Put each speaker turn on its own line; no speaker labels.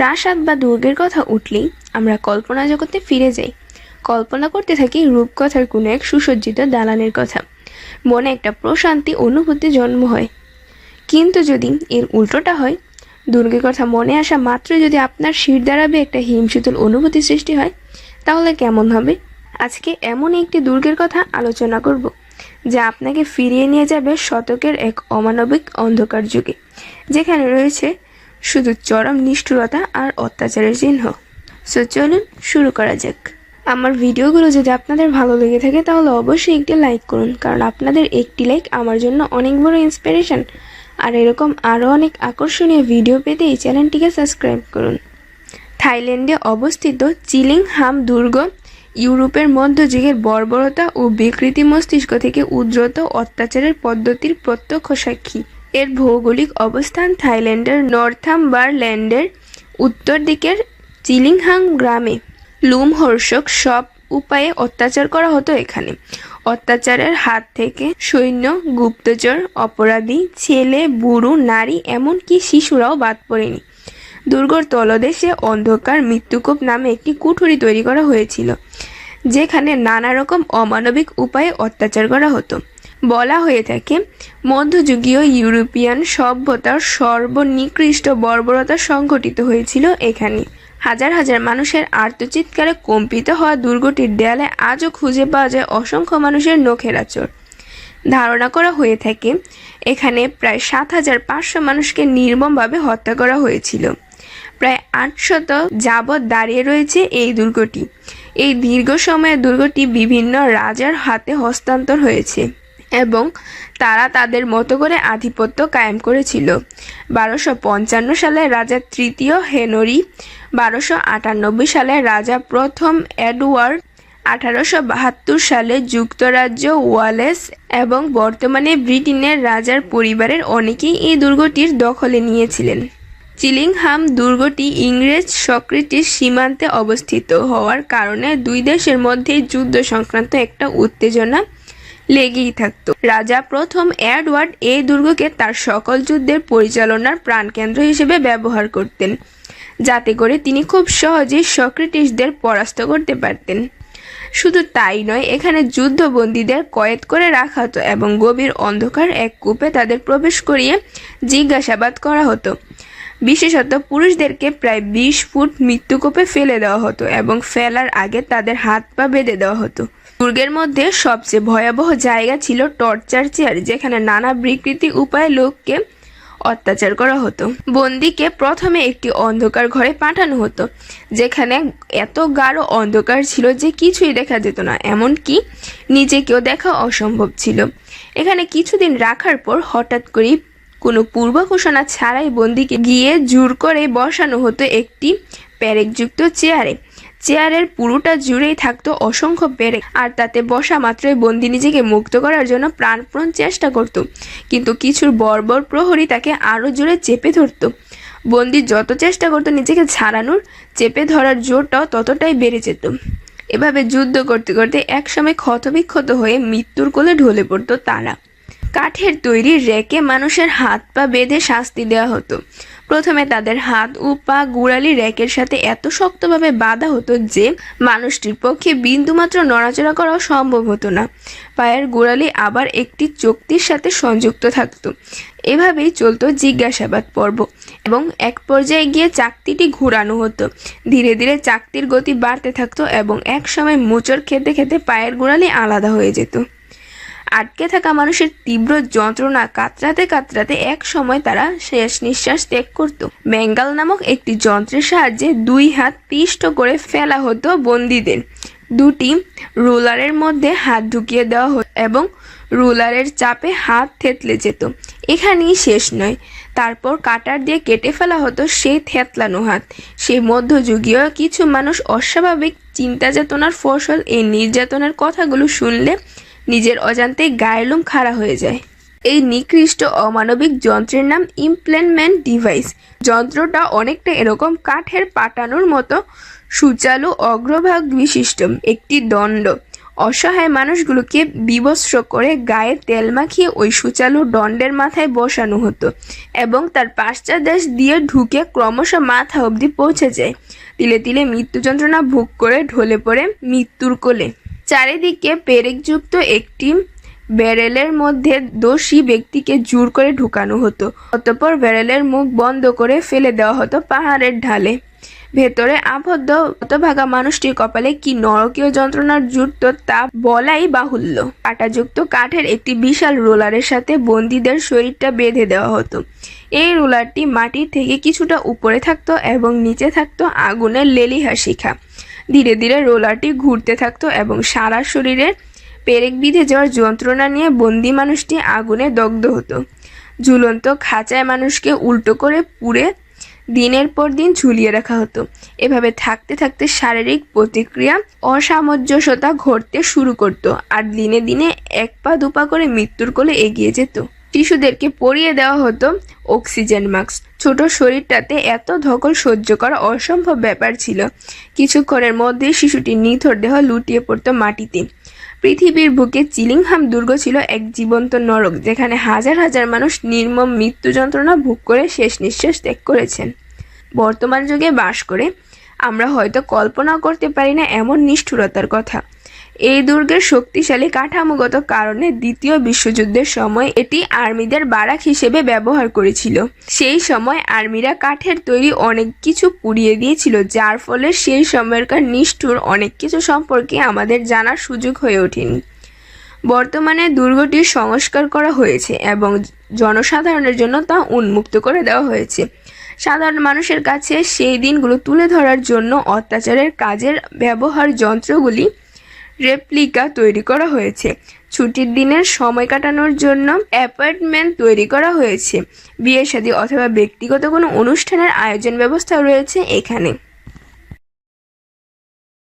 প্রাসাদ বা দুর্গের কথা উঠলেই আমরা কল্পনা জগতে ফিরে যাই। কল্পনা করতে থাকি রূপকথার কোনো এক সুসজ্জিত দালানের কথা। মনে একটা প্রশান্তি অনুভূতি জন্ম হয়। কিন্তু যদি এর উল্টোটা হয়, দুর্গের কথা মনে আসা মাত্র যদি আপনার শির দাঁড়াবে একটা হিমশীতল অনুভূতি সৃষ্টি হয়, তাহলে কেমন হবে? আজকে এমন একটি দুর্গের কথা আলোচনা করব, যা আপনাকে ফিরিয়ে নিয়ে যাবে শতকের এক অমানবিক অন্ধকার যুগে, যেখানে রয়েছে শুধু চরম নিষ্ঠুরতা আর অত্যাচারের চিহ্ন। সো চলুন শুরু করা যাক। আমার ভিডিওগুলো যদি আপনাদের ভালো লেগে থাকে, তাহলে অবশ্যই একটি লাইক করুন, কারণ আপনাদের একটি লাইক আমার জন্য অনেক বড় ইন্সপিরেশন আর এরকম আরও অনেক আকর্ষণীয় ভিডিও পেতে এই চ্যানেলটিকে সাবস্ক্রাইব করুন। থাইল্যান্ডে অবস্থিত চিলিং হাম দুর্গ, ইউরোপের মধ্যযুগের বর্বরতা ও বিকৃতি মস্তিষ্ক থেকে উদ্রত অত্যাচারের পদ্ধতির প্রত্যক্ষ সাক্ষী। এর ভৌগোলিক অবস্থান থাইল্যান্ডের নর্থাম্বারল্যান্ডের উত্তর দিকের চিলিংহাং গ্রামে। লুমহর্ষক সব উপায়ে অত্যাচার করা হতো এখানে। অত্যাচারের হাত থেকে সৈন্য, গুপ্তচর, অপরাধী, ছেলে, বুড়ো, নারী, এমনকি শিশুরাও বাদ পড়েনি। দুর্গর তলদেশে অন্ধকার মৃত্যুকূপ নামে একটি কুঠুরি তৈরি করা হয়েছিল, যেখানে নানা রকম অমানবিক উপায়ে অত্যাচার করা হতো। বলা হয়ে থাকে, মধ্যযুগীয় ইউরোপিয়ান সভ্যতার সর্বনিকৃষ্ট বর্বরতা সংঘটিত হয়েছিল এখানে। হাজার হাজার মানুষের আর্তচিৎকারে কম্পিত হওয়া দুর্গটির দেয়ালে আজও খুঁজে পাওয়া যায় অসংখ্য মানুষের নখের আচর ধারণা করা হয়ে থাকে, এখানে প্রায় সাত হাজার পাঁচশো মানুষকে নির্মমভাবে হত্যা করা হয়েছিল। প্রায় আটশত যাবৎ দাঁড়িয়ে রয়েছে এই দুর্গটি। এই দীর্ঘ সময়ে দুর্গটি বিভিন্ন রাজার হাতে হস্তান্তর হয়েছে। এবং তারা তাদের মতো করে আধিপত্য কায়েম করেছিল। বারোশো পঞ্চান্ন সালে রাজা তৃতীয় হেনরি, বারোশো আটানব্বই সালে রাজা প্রথম এডওয়ার্ড, আঠারোশো বাহাত্তর সালে যুক্তরাজ্য ওয়ালেস এবং বর্তমানে ব্রিটেনের রাজার পরিবারের অনেকেই এই দুর্গটির দখলে নিয়েছিলেন। চিলিংহাম দুর্গটি ইংরেজ সকৃতির সীমান্তে অবস্থিত হওয়ার কারণে দুই দেশের মধ্যে যুদ্ধ সংক্রান্ত একটা উত্তেজনা লেগেই থাকত। রাজা প্রথম এডওয়ার্ড এই দুর্গকে তার সকল যুদ্ধের পরিচালনার প্রাণকেন্দ্র হিসেবে ব্যবহার করতেন, যাতে করে তিনি খুব সহজেই সক্রেটিসদের পরাস্ত করতে পারতেন। শুধু তাই নয়, এখানে যুদ্ধবন্দীদের কয়েদ করে রাখা হতো এবং গভীর অন্ধকার এক কূপে তাদের প্রবেশ করিয়ে জিজ্ঞাসাবাদ করা হতো। বিশেষত পুরুষদেরকে প্রায় বিশ ফুট মৃত্যুকূপে ফেলে দেওয়া হতো এবং ফেলার আগে তাদের হাত পা বেঁধে দেওয়া হতো। দুর্গের মধ্যে সবচেয়ে ভয়াবহ জায়গা ছিল টর্চার চেয়ার, যেখানে নানা বিকৃতি উপায়ে লোককে অত্যাচার করা হতো। বন্দিকে প্রথমে একটি অন্ধকার ঘরে পাঠানো হতো, যেখানে এত গাঢ় অন্ধকার ছিল যে কিছুই দেখা যেত না, এমনকি নিজেকেও দেখা অসম্ভব ছিল। এখানে কিছুদিন রাখার পর হঠাৎ করেই কোনো পূর্ব ঘোষণা ছাড়াই বন্দিকে গিয়ে জোর করে বসানো হতো একটি প্যারেকযুক্ত চেয়ারে। চেয়ারের পুরোটা জুড়েই থাকতো অসংখ্য পেরেক আর তাতে বসা মাত্রই বন্দি নিজেকে মুক্ত করার জন্য প্রাণপ্রণ চেষ্টা করত। কিন্তু কিছুর বর্বর প্রহরী তাকে আরও জোরে চেপে ধরতো। বন্দি যত চেষ্টা করতো নিজেকে ছাড়ানোর চেপে ধরার জোরটাও ততটাই বেড়ে যেত। এভাবে যুদ্ধ করতে করতে একসময় ক্ষতবিক্ষত হয়ে মৃত্যুর কোলে ঢলে পড়তো তারা। কাঠের তৈরি রেকে মানুষের হাত পা বেঁধে শাস্তি দেওয়া হতো। প্রথমে তাদের হাত, ও পা, গুড়ালি র্যাকের সাথে এত শক্তভাবে বাঁধা হতো যে মানুষটির পক্ষে বিন্দুমাত্র নড়াচড়া করাও সম্ভব হতো না। পায়ের গোড়ালি আবার একটি চুক্তির সাথে সংযুক্ত থাকতো। এভাবেই চলতো জিজ্ঞাসাবাদ পর্ব এবং এক পর্যায়ে গিয়ে চাকতিটি ঘোরানো হতো। ধীরে ধীরে চাকতির গতি বাড়তে থাকতো এবং এক সময় মোচড় খেতে খেতে পায়ের গোড়ালি আলাদা হয়ে যেত। আটকে থাকা মানুষের তীব্র যন্ত্রণা কাতরাতে কাতরাতে এক সময় তারা শেষ নিঃশ্বাস ত্যাগ করত। বেঙ্গাল নামক একটি যন্ত্রের সাহায্যে দুই হাত পিষ্ট করে ফেলা হতো বন্দীদের। দুটি রোলারের মধ্যে হাত ঢুকিয়ে দেওয়া হতো এবং রোলারের চাপে হাত থেতলে যেত। এখানেই শেষ নয়। তারপর কাটার দিয়ে কেটে ফেলা হতো সেই থেতলানো হাত। সে মধ্যযুগীয় কিছু মানুষ অস্বাভাবিক চিন্তা চেতনার ফসল এই নির্যাতনের কথাগুলো শুনলে নিজের অজান্তেই গায়ের লোম খাড়া হয়ে যায়। এই নিকৃষ্ট অমানবিক যন্ত্রের নাম ইমপ্লেনমেন্ট ডিভাইস যন্ত্রটা অনেকটা এরকম কাঠের পাটানোর মতো সুচালু অগ্রভাগ বিশিষ্ট, একটি দণ্ড। অসহায় মানুষগুলোকে বিবস্ত্র করে গায়ে তেল মাখিয়ে ওই সুচালু দণ্ডের মাথায় বসানো হতো এবং তার পাশ্চাদেশ দিয়ে ঢুকে ক্রমশ মাথা অবধি পৌঁছে যায়। তিলে তিলে মৃত্যু যন্ত্রণা ভোগ করে ঢলে পড়ে মৃত্যুর কোলে। চারিদিকে পেরেকযুক্ত একটি ব্যারেলের মধ্যে দোষী ব্যক্তিকে জোর করে ঢুকানো হতো। অতঃপর ব্যারেলের মুখ বন্ধ করে ফেলে দেওয়া হতো পাহাড়ের ঢালে। ভেতরে আবদ্ধ হতভাগা মানুষটির কপালে কি নরকীয় যন্ত্রণার জুটত তা বলাই বাহুল্য। কাঁটাযুক্ত কাঠের একটি বিশাল রোলারের সাথে বন্দীদের শরীরটা বেঁধে দেওয়া হতো। এই রোলারটি মাটির থেকে কিছুটা উপরে থাকতো এবং নিচে থাকতো আগুনের লেলিহা শিখা ধীরে ধীরে রোলারটি ঘুরতে থাকতো এবং সারা শরীরের পেরেক বিঁধে যাওয়ার যন্ত্রণা নিয়ে বন্দি মানুষটি আগুনে দগ্ধ হতো। ঝুলন্ত খাঁচায় মানুষকে উল্টো করে পুড়ে দিনের পর দিন ঝুলিয়ে রাখা হতো। এভাবে থাকতে থাকতে শারীরিক প্রতিক্রিয়া অসামঞ্জস্যতা ঘটতে শুরু করত আর দিনে দিনে এক পা দুপা করে মৃত্যুর কোলে এগিয়ে যেত। শিশুদেরকে পরিয়ে দেওয়া হতো অক্সিজেন মাস্ক। ছোট শরীরটাতে এত ধকল সহ্য করা অসম্ভব ব্যাপার ছিল। কিছুক্ষণের মধ্যে শিশুটির নিথর দেহ লুটিয়ে পড়তো মাটিতে। পৃথিবীর বুকে চিলিংহাম দুর্গ ছিল এক জীবন্ত নরক, যেখানে হাজার হাজার মানুষ নির্মম মৃত্যু যন্ত্রণা ভোগ করে শেষ নিঃশ্বাস ত্যাগ করেছেন। বর্তমান যুগে বাস করে আমরা হয়তো কল্পনা করতে পারি না এমন নিষ্ঠুরতার কথা। এই দুর্গের শক্তিশালী কাঠামোগত কারণে দ্বিতীয় বিশ্বযুদ্ধের সময় এটি আর্মিদের বারাক হিসেবে ব্যবহার করেছিল। সেই সময় আর্মিরা কাঠের তৈরি অনেক কিছু পুড়িয়ে দিয়েছিল, যার ফলে সেই সময়কার নিষ্ঠুর অনেক কিছু সম্পর্কে আমাদের জানার সুযোগ হয়ে ওঠেনি। বর্তমানে দুর্গটি সংস্কার করা হয়েছে এবং জনসাধারণের জন্য তা উন্মুক্ত করে দেওয়া হয়েছে। সাধারণ মানুষের কাছে সেই দিনগুলো তুলে ধরার জন্য অত্যাচারের কাজের ব্যবহার যন্ত্রগুলি রেপ্লিকা তৈরি করা হয়েছে। ছুটির দিনের সময় কাটানোর জন্য অ্যাপার্টমেন্ট তৈরি করা হয়েছে। বিয়ে শাদী অথবা ব্যক্তিগত কোনো অনুষ্ঠানের আয়োজন ব্যবস্থা রয়েছে এখানে।